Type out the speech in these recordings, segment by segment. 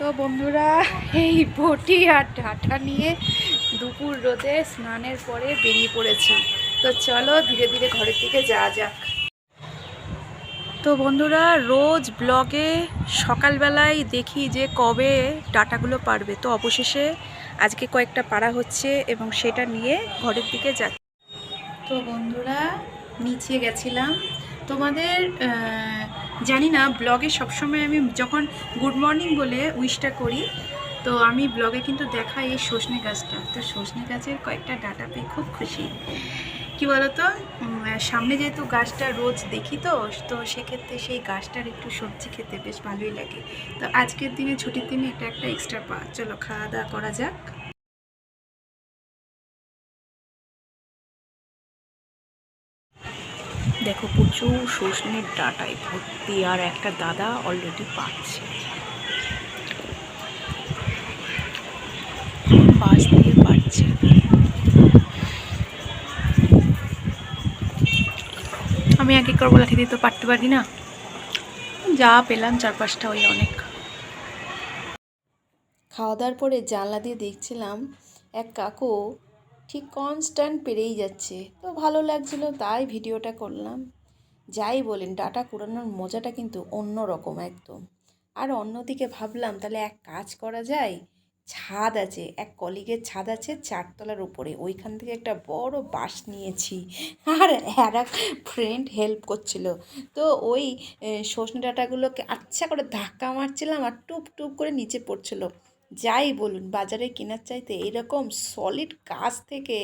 তো বন্ধুরা, এই বটি আর ডাটা নিয়ে দুপুর রোদে স্নানের পরে বেরিয়ে পড়েছি। তো চলো ধীরে ধীরে ঘরের দিকে যাওয়া যাক। তো বন্ধুরা, রোজ ব্লগে সকালবেলায় দেখি যে কবে ডাটাগুলো পারবে। তো অবশেষে আজকে কয়েকটা পাড়া হচ্ছে এবং সেটা নিয়ে ঘরের দিকে যাচ্ছি তো বন্ধুরা, নিচে গেছিলাম। তোমাদের জানি না ব্লগে সবসময় আমি যখন গুড মর্নিং বলে উইশটা করি, তো আমি ব্লগে কিন্তু দেখাই এই সজনে গাছটা। তো সজনে গাছের কয়েকটা ডাটা পেয়ে খুব খুশি। কি বলতো? সামনে যেহেতু গাছটা রোজ দেখি তো তো সেক্ষেত্রে সেই গাছটার একটু সবজি খেতে বেশ ভালোই লাগে। তো আজকের দিনে, ছুটির দিনে এটা একটা এক্সট্রা পা চলো খাওয়া দাওয়া করা যাক। দেখো প্রচুর সজনের ডাটায় ভর্তি, আর একটা দাদা অলরেডি পাচ্ছে। আমি এক এক করে বলে দিতে পারতে পারি না? যা পেলাম চার পাঁচটা ওই অনেক। খাওয়া দাওয়ার পরে জানলা দিয়ে দেখছিলাম এক কাকু ঠিক কনস্ট্যান্ট পেরেই যাচ্ছে। তো ভালো লাগছিল, তাই ভিডিওটা করলাম। যাই বলেন, ডাটা কুড়ানোর মজাটা কিন্তু অন্য রকম একদম। আর অন্যদিকে ভাবলাম, তাহলে এক কাজ করা যায়। ছাদ আছে, এক কলিগের ছাদ আছে চারতলার উপরে। ওইখান থেকে একটা বড় বাঁশ নিয়েছি। আর আর এক ফ্রেন্ড হেল্প করছিল। তো ওই সজনে ডাঁটাগুলোকে আচ্ছা করে ধাক্কা মারছিলাম আর টুপ টুপ করে নিচে পড়ছিল। যাই বলুন, বাজারে কেনার চাইতে এরকম সলিড গাছ থেকে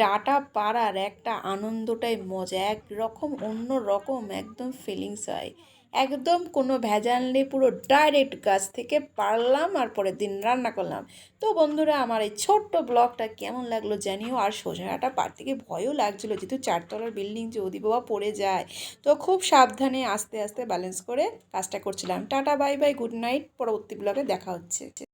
ডাটা পাড়ার একটা আনন্দটাই মজা, একরকম অন্য রকম একদম ফিলিংস হয়। একদম কোনো ভেজাল নেই, পুরো ডাইরেক্ট গাছ থেকে পারলাম, আর পরের দিন রান্না করলাম। তো বন্ধুরা, আমার এই ছোট্ট ব্লগটা কেমন লাগল জানিও, আর সোজাটা পার থেকে ভয়ও লাগছিল যেহেতু চারতলার বিল্ডিং যদি বাবা পড়ে যায়। তো খুব সাবধানে আস্তে আস্তে ব্যালেন্স করে কাজটা করছিলাম। Tata bye bye good night পরবর্তী ব্লগে দেখা হচ্ছে।